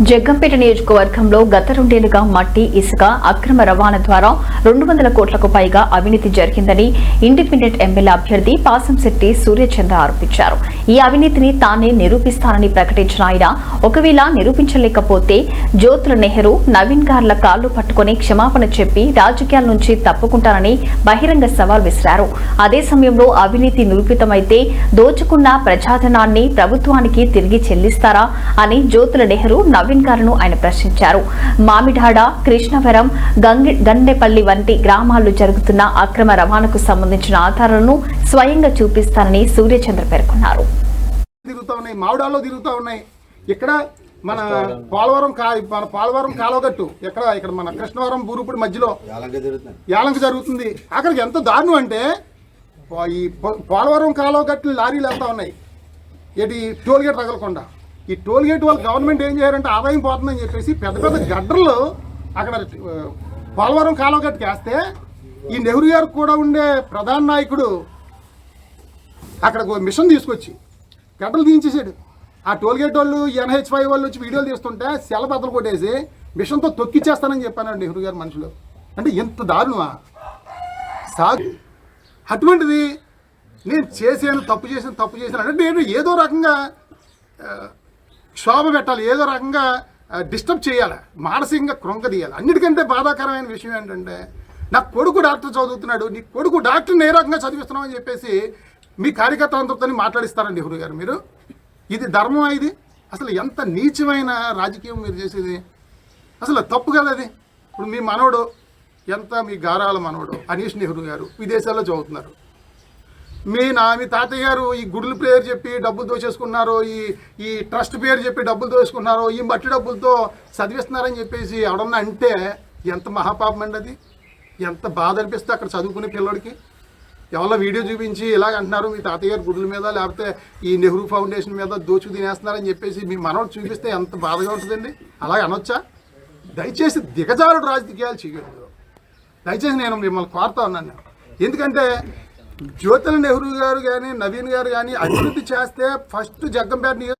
జగ్గంపేట నియోజకవర్గంలో గత రెండేళ్ళుగా మట్టి ఇసుక అక్రమ రవాణా ద్వారా రెండు వందల కోట్లకు పైగా అవినీతి జరిగిందని ఇండిపెండెంట్ ఎమ్మెల్యే అభ్యర్థి పాసంశెట్టి సూర్యచంద్ర ఆరోపించారు. ఈ అవినీతిని తానే నిరూపిస్తానని ప్రకటించిన ఆయన ఒకవేళ నిరూపించలేకపోతే జ్యోతుల నెహ్రూ నవీన్ గార్ల కాళ్ళు పట్టుకుని క్షమాపణ చెప్పి రాజకీయాల నుంచి తప్పుకుంటానని బహిరంగ సవాల్ విసిరారు. అదే సమయంలో అవినీతి నిరూపితమైతే దోచుకున్న ప్రజాధనాన్ని ప్రభుత్వానికి తిరిగి చెల్లిస్తారా అని జ్యోతుల నెహ్రూ నవీన్ గారును ఆయన ప్రశ్నించారు. మామిడాడ కృష్ణవరం గంగి గండెపల్లి వంటి గ్రామాల్లో జరుగుతున్న అక్రమ రవాణాకు సంబంధించిన ఆధారాలను స్వయంగా చూపిస్తానని సూర్యచంద్ర పేర్కొన్నారు. తిరుగుతూ ఉన్నాయి మామిడాల్లో తిరుగుతూ ఉన్నాయి. ఇక్కడ మన పోలవరం కా మన పోలవరం కాలువగట్టు ఎక్కడ ఇక్కడ మన కృష్ణవరం బూరుపుడి మధ్యలో యాలంక జరుగుతుంది. అక్కడికి ఎంత దారుణం అంటే ఈ పోలవరం కాలువగట్లు లారీలు వెళ్తా ఉన్నాయి. ఏంటి టోల్ గేట్ తగలకుండా ఈ టోల్ గేట్ వాళ్ళు గవర్నమెంట్ ఏం చేయారంటే ఆదాయం పోతుందని చెప్పేసి పెద్ద పెద్ద గడ్డర్లు అక్కడ పోలవరం కాలువగట్టుకి వేస్తే ఈ నెహ్రూ గారికి కూడా ఉండే ప్రధాన నాయకుడు అక్కడ మిషన్ తీసుకొచ్చి గడ్డలు తీయించేసాడు ఆ టోల్గేట్ వాళ్ళు ఎన్హెచ్ వాళ్ళు వచ్చి వీడియోలు తీస్తుంటే సెల బద్దలు కొట్టేసి మిషన్తో తొక్కిచ్చేస్తానని చెప్పానండి నెహ్రూ గారు మనుషులు. అంటే ఎంత దారుణమా? సాగు అటువంటిది నేను చేశాను తప్పు చేసిన తప్పు చేశాను అంటే నేను ఏదో రకంగా క్షోభ పెట్టాలి ఏదో రకంగా డిస్టర్బ్ చేయాలి మానసికంగా కృంగదీయాలి. అన్నిటికంటే బాధాకరమైన విషయం ఏంటంటే నా కొడుకు డాక్టర్ చదువుతున్నాడు నీ కొడుకు డాక్టర్ని ఏ రకంగా చదివిస్తున్నావు అని చెప్పేసి మీ కార్యకర్తలందరితో మాట్లాడిస్తారండి నెహ్రూ గారు మీరు. ఇది ధర్మం ఇది? అసలు ఎంత నీచమైన రాజకీయం మీరు చేసేది? అసలు తప్పు కదా అది? ఇప్పుడు మీ మనవడు ఎంత మీ గారాల మనవడు అనీష్ నెహ్రూ గారు విదేశాల్లో చదువుతున్నారు. మీ నా మీ తాతయ్య గారు ఈ గుడుల పేరు చెప్పి డబ్బులు దోచేసుకున్నారు ఈ ఈ ట్రస్ట్ పేరు చెప్పి డబ్బులు దోచుకున్నారు ఈ మట్టి డబ్బులతో చదివిస్తున్నారని చెప్పేసి ఎవడన్నా అంటే ఎంత మహాపాపం అండి అది? ఎంత బాధ అనిపిస్తే అక్కడ చదువుకునే పిల్లడికి? ఎవరో వీడియో చూపించి ఇలాగ అంటున్నారు మీ తాతయ్య గారి గుడుల మీద లేకపోతే ఈ నెహ్రూ ఫౌండేషన్ మీద దోచు తినేస్తున్నారని చెప్పేసి మీ మనవడు చూపిస్తే ఎంత బాధగా ఉంటుందండి? అలాగే అనొచ్చా? దయచేసి దిగజారుడు రాజకీయాలు చేయొద్దు. దయచేసి నేను మిమ్మల్ని కోరుతా ఉన్నాను ఎందుకంటే జ్యోతుల నెహ్రూ గారు కానీ నవీన్ గారు కానీ అభివృద్ధి చేస్తే ఫస్ట్ జగ్గంపేట